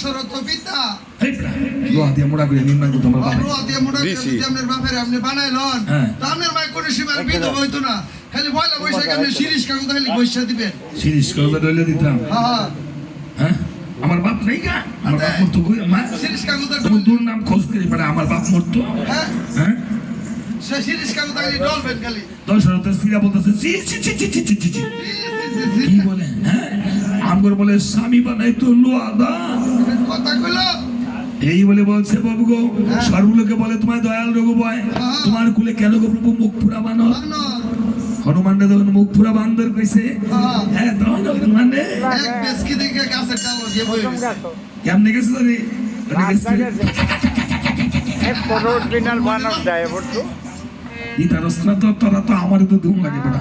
সরত পিতা। দিয়ে মোড়া করে নির্মাণ করতো আমার বাবা দিয়ে মোড়া করে হ্যাঁ। সীমার হইতো না। খালি পয়লা বৈশাখে আপনি শিরিশ কাগজ খালি দিবেন। শিরিশ কাগজ ডলে দিতাম। হ্যাঁ, হ্যাঁ হ্যাঁ। আমার বাপ নেই গা। আমার আচ্ছা। বাপ মরতো শিরিশ কাগজ নাম খোঁজ করে আমার বাপ মরতো? হ্যাঁ। হ্যাঁ? শিরিশ কাগজ খালি ডলবেন খালি। দশ বলতেছে বলে স্বামী বানাই তো লোয়া দা এই বলে বলছে বাবু গো সর্বলোকে বলে তোমার দয়াল রঘু বয় হ্যাঁ। তোমার কুলে কেন গো প্রভু মুখ পুরা বানো? বানো। হনুমানটা যখন মুখ পুরা বান্দর কইছে? হ্যাঁ। হ্যাঁ তখন মানে। কেমনে গেছে জানি? বানর তো। তোরা তো আমারই তো ধুম লাগে বেটা।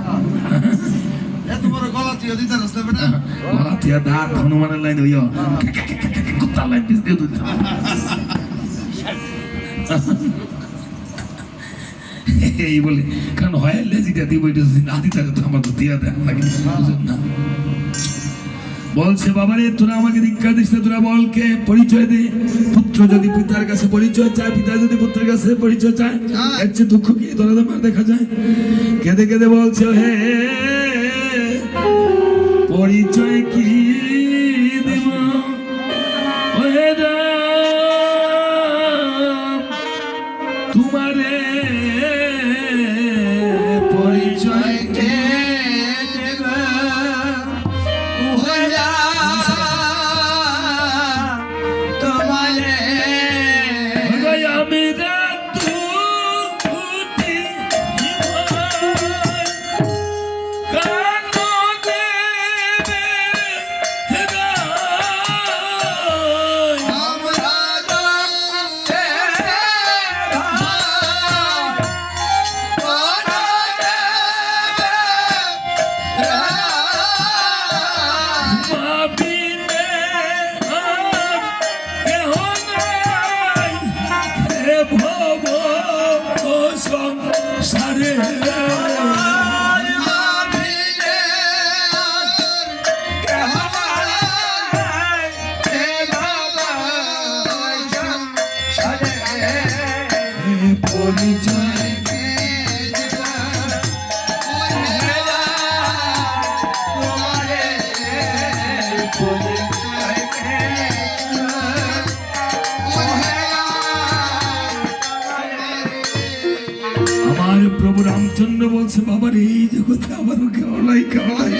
এত বড় গলা তুই দিতে রাস্তা বেটা। গলা থিয়া দাঁত হনুমানের লাইন হইয়া কুত্তার লাইন পিস দিয়ে দিত এই বলে কারণ হয় লেজিটা দিব এটা যদি না দিতে তো আমার তো দিয়া দেয় লাগে বুঝেন না। বলছে বাবারে তোরা আমাকে দীক্ষা দিস না, তোরা বলকে পরিচয় দে। পুত্র যদি পিতার কাছে পরিচয় চায় পিতা যদি পুত্রের কাছে পরিচয় চায়। এর চেয়ে দুঃখ কি? তোরা দেখা যায়। কেঁদে কেঁদে বলছে হে পরিচয় বলছে বাবার এই জগতে আমার কেউ নাই কেউ নাই।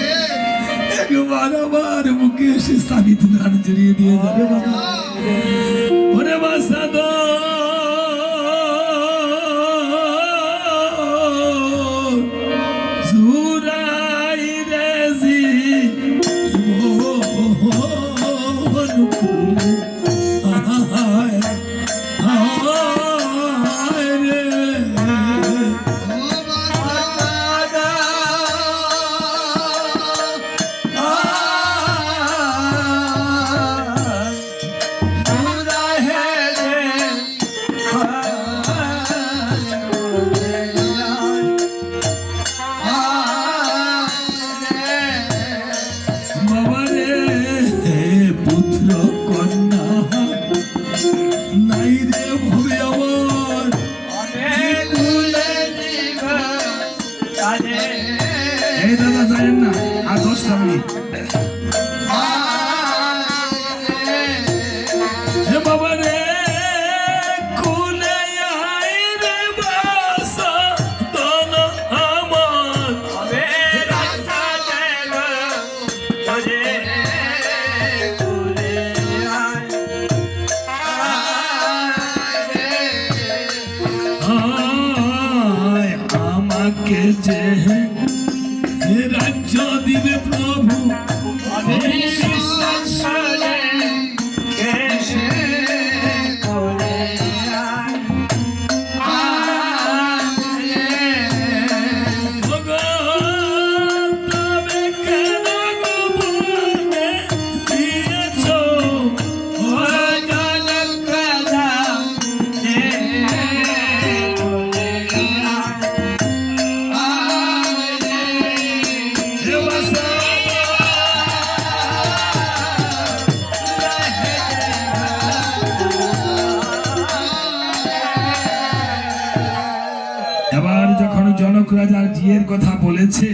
জনক রাজার জিয়ের কথা বলেছে।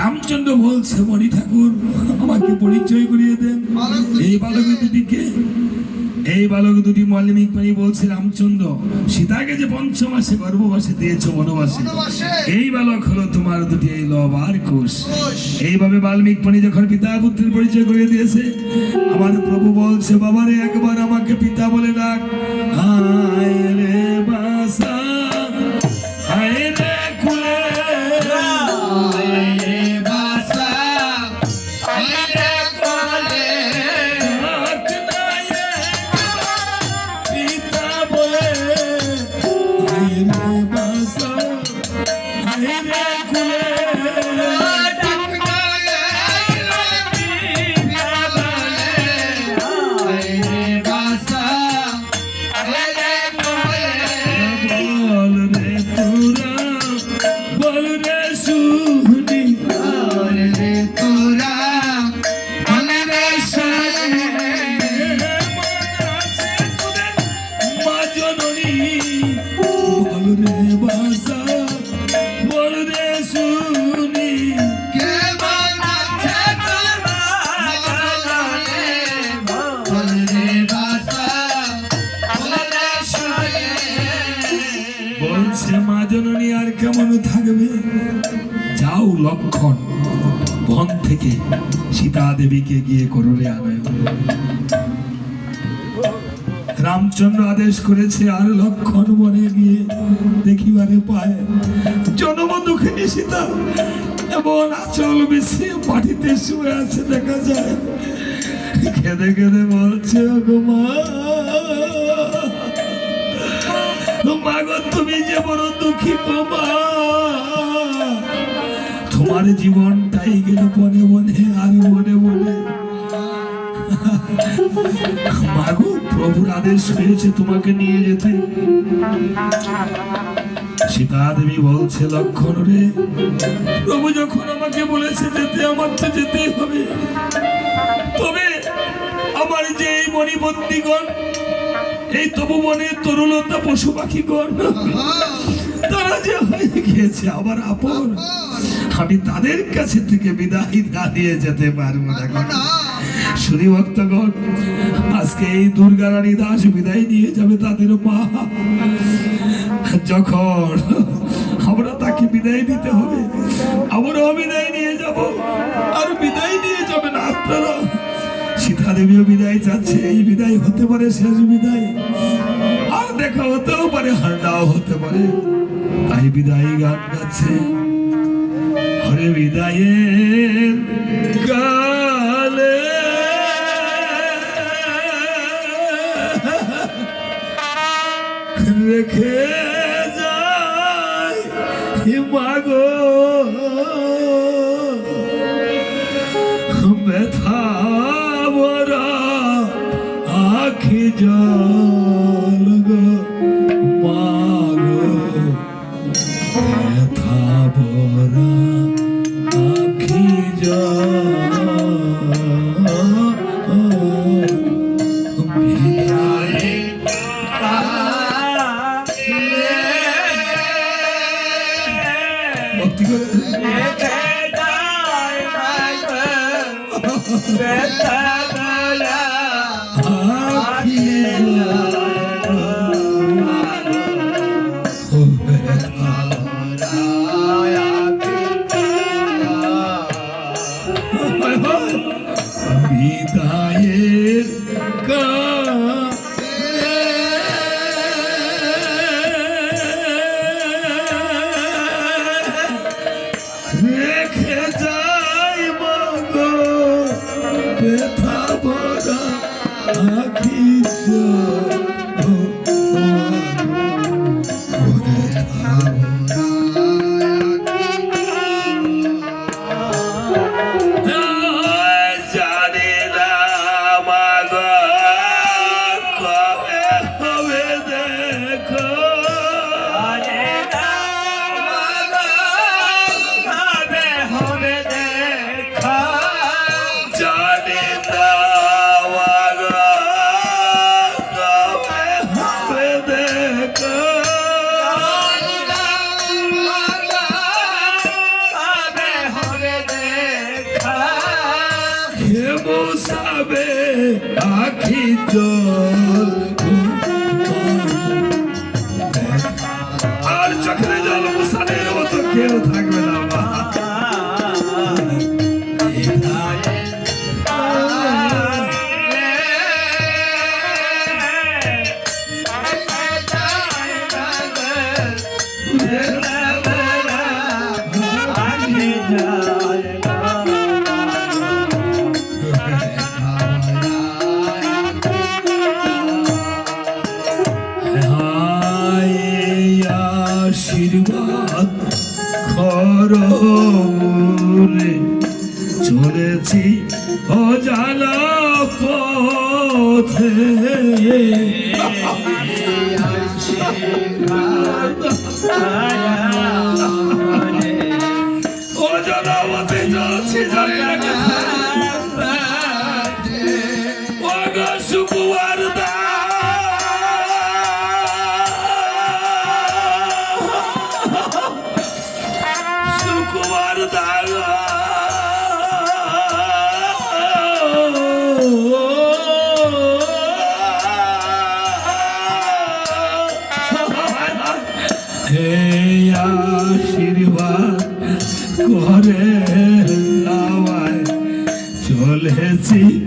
রামচন্দ্র বলছে মণি ঠাকুর আমাকে পরিচয় করিয়ে দেন। এই বালক দুটিকে এই বালক দুটি মল্লিমিক পানি বলছে রামচন্দ্র সীতাকে যে পঞ্চমাসে গর্ভবাসে দিয়েছ বনবাসে এই বালক হলো তোমার দুটি এই লব আর কোষ। এইভাবে বাল্মিক পানি যখন পিতা পুত্রের পরিচয় করিয়ে দিয়েছে আমার প্রভু বলছে বাবারে একবার আমাকে পিতা বলে ডাক। হায় রে বাসা। হায় লক্ষণ। বন থেকে সীতা দেবীকে গিয়ে করলে। আনয় রামচন্দ্র আদেশ করেছে, আর লক্ষণ বনে গিয়ে দেখিবারে পায়। জনম দুঃখিনী সীতা এবং আচল বেশি মাটিতে শুয়ে আছে দেখা যায়। খেদে কেঁদে বলছে "ওগো মা মাগো তুমি যে বড় দুঃখী মা। তোমার জীবনটাই গেল বনে মনে, আর বনে বনে মাগো, প্রভুর আদেশ হয়েছে তোমাকে নিয়ে যেতে। সীতা দেবী বলছে, লক্ষণ রে, প্রভু যখন আমাকে বলেছে যেতে, আমার তো যেতেই হবে। তবে আমার যে এই মণিবন্দিগণ, এই তবু মনে তরুলতা পশু পাখিগণ তারা যে হয়ে গিয়েছে আবার আপন। আমি তাদের কাছে থেকে বিদায় দাঁড়িয়ে যেতে পারব না শুনি ভক্তগণ আজকে এই দুর্গা রানী দাস বিদায় নিয়ে যাবে তাদের মা। যখন আমরা তাকে বিদায় দিতে হবে আমরাও বিদায় নিয়ে যাব। আর বিদায় নিয়ে যাবেন আপনারা সীতা দেবীও বিদায় চাচ্ছে এই বিদায় হতে পারে শেষ বিদায়। দেখা হতেও পারে হান্ডাও হতে পারে। তাই বিদায় গান গাচ্ছে। হরে বিদায়ের গালে রেখে যায় মাগো ব্যথা বরা আখি জল আর চোখে জল মুসানের মতো কেউ থাকবে না। ঘরে লাওয়ায় চলেছি।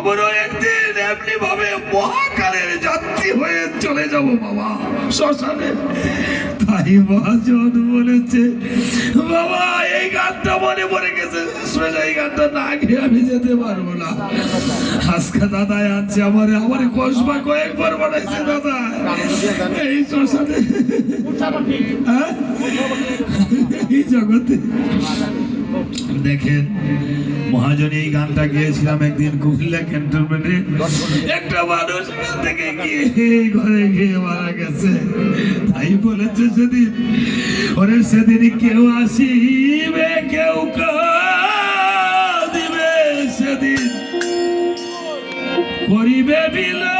আমরাও একদিন এমনি ভাবে মহাকালের যাত্রী হয়ে চলে যাব বাবা, শ্মশানে। তাই মহাজন বলেছে, বাবা, এই গানটা মনে পড়ে গেছে, সোজা এই গানটা না গিয়ে আমি যেতে পারব না। আজকে দাদা আনছে আমার আমার কসবা কয়েকবার বানাইছে দাদা। এই শ্মশানে। হ্যাঁ? জগতে। দেখেন, মহাজন এই গানটা গিয়েছিলাম একদিন কুমিল্লা ক্যান্টনমেন্টে। একটা মানুষ থেকে গিয়ে ঘরে গিয়ে মারা গেছে। তাই বলেছে সেদিন, ওরে সেদিন কেউ আসিবে, কেউ দিবে সেদিন। করিবে বিলাপ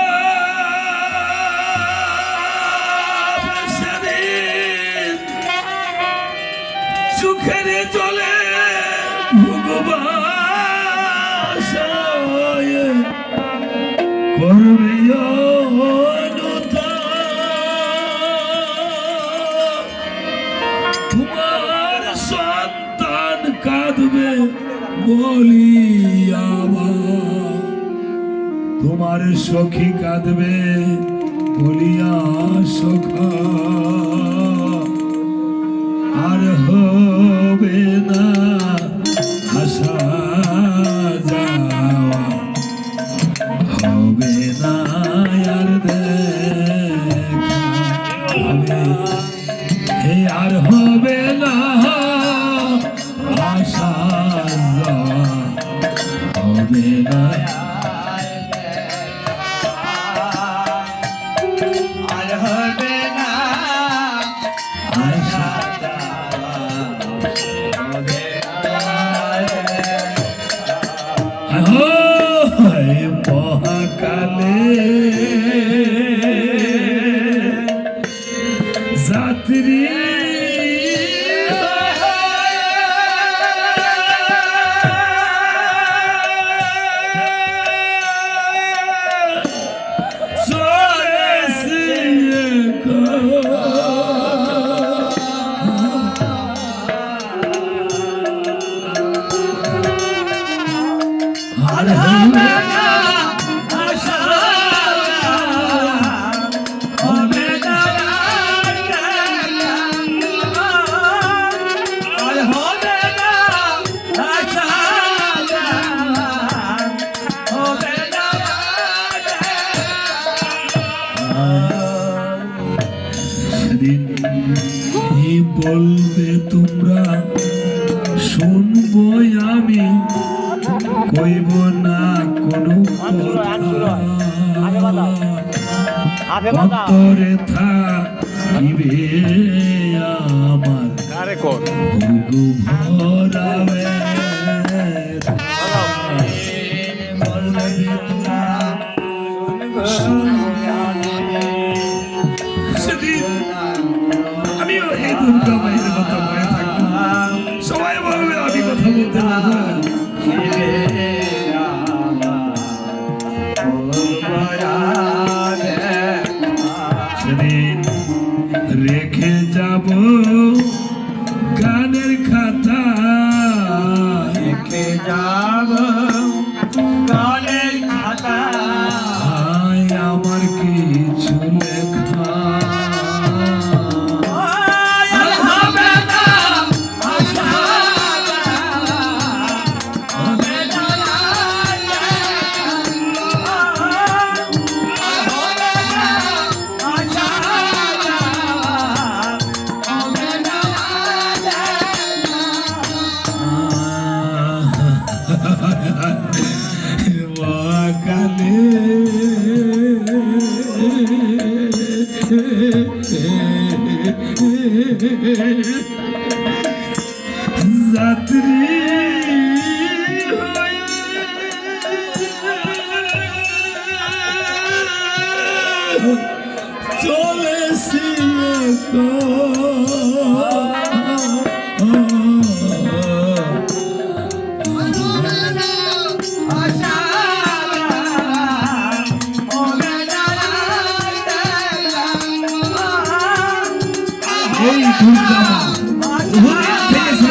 তোমার সখী কাঁদবে বলিয়া সখা আর হবে না আর আর হবে আমিও এই দুর্গা মায়ের কথা বলে থাকব সবাই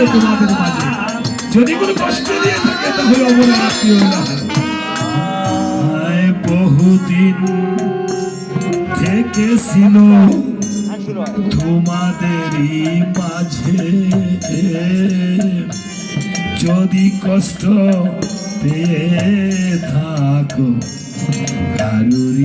তোমাদের মাঝে যদি কোনো কষ্ট দিয়ে থাকে তাহলে অবরাধ দিও না বহুদিন থেকে ছিল তোমাদেরই মাঝে যদি কষ্ট পেয়ে থাকো কারুর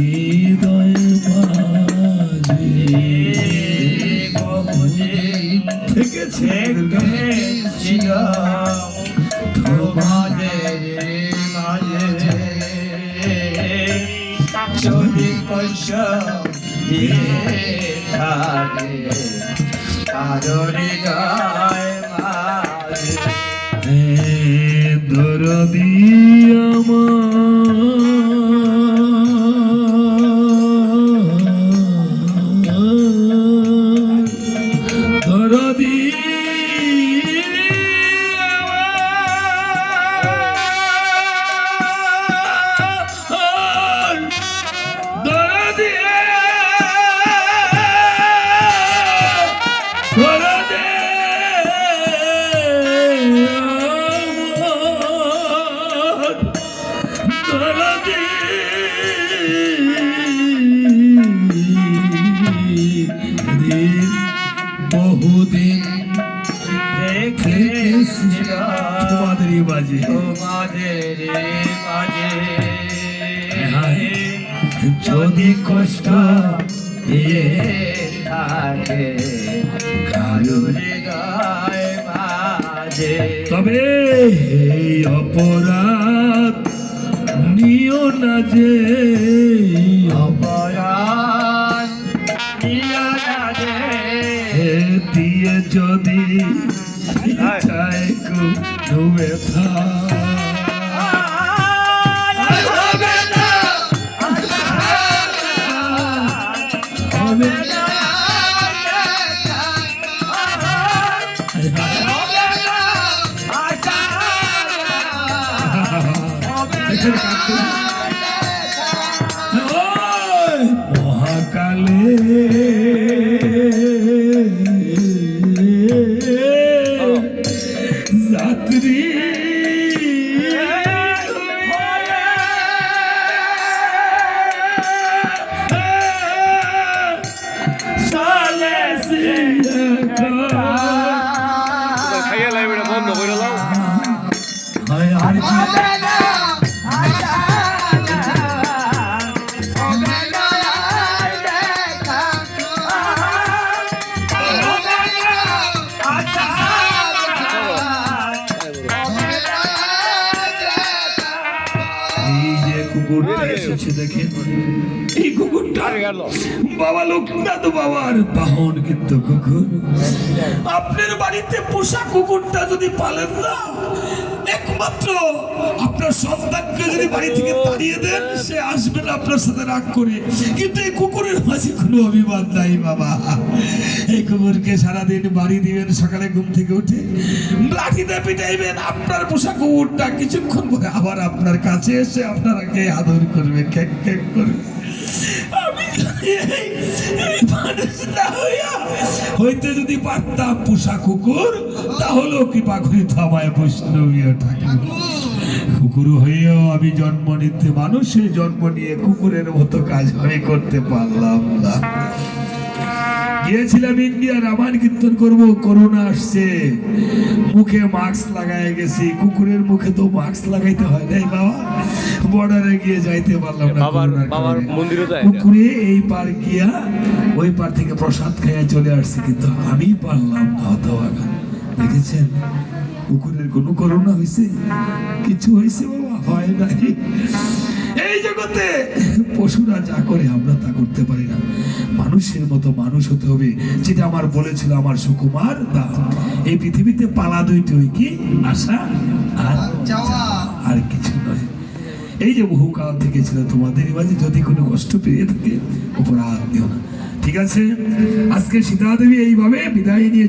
দিয়ে থাকে। কারোর হৃদয় মাঝে দরদি আমার দেখেছিলাম তোমাদেরই বাজে। তোমাদের মাঝে যদি কষ্ট দিয়ে থাকে কারুর গায়ে মাঝে তবে এই অপরাধ নিও না যে অপরাধ নিয়া রাজে এ দিয়ে যদি চায় ডুবে হবে না এই কুকুরটা গেল। বাবা লোকনাথ বাবার বাহন কিন্তু কুকুর আপনার বাড়িতে পোষা কুকুরটা যদি পালেন না একমাত্র আপনার সন্তানকে যদি বাড়ি থেকে তাড়িয়ে দেন, সে আসবে না আপনার সাথে রাগ করে। কিন্তু এই কুকুরের মাঝে কোনো অভিমান নাই, বাবা। এই কুকুরকে সারাদিন বাড়ি দিবেন, সকালে ঘুম থেকে উঠে লাঠিতে পিটাইবেন, আপনার পোষা কুকুরটা কিছুক্ষণ পরে আবার আপনার কাছে এসে আপনাকে আদর করবে কেক কেক করবে। আমি হইতে যদি পারতাম পোষা কুকুর, তাহলেও কৃপা করি থামায় বৈষ্ণবীয় ঠাকুর। কুকুর হয়েও আমি জন্ম নিতে মানুষের জন্ম নিয়ে কুকুরের মতো কাজ আমি করতে পারলাম না। গিয়েছিলাম ইন্ডিয়া রামায়ণ কীর্তন করব করোনা আসছে। মুখে মাস্ক লাগায় গেছি কুকুরের মুখে তো মাস্ক লাগাইতে হয় নাই বাবা। বর্ডারে গিয়ে যাইতে পারলাম না বাবার- মন্দিরে যায় কুকুরে এই পার গিয়া ওই পার থেকে প্রসাদ খাইয়া চলে আসছে কিন্তু আমি পারলাম না হতভাগা। দেখেছেন? কুকুরের কোনো করোনা হয়েছে কিছু হয়েছে বাবা? হয় নাই। এই জগতে পশুরা যা করে আমরা তা করতে পারি না। মানুষের মতো মানুষ হতে হবে যেটা আমার বলেছিল আমার সুকুমার দা। এই পৃথিবীতে পালা দুইটি হই কি? আশা আর যাওয়া আর কিছু নয়। এই যে বহুকাল থেকে ছিল তোমাদের মাঝে যদি কোনো কষ্ট পেয়ে থাকে অপরাধ দিও না। ঠিক আছে? আজকে সীতা দেবী এইভাবে বিদায় নিয়ে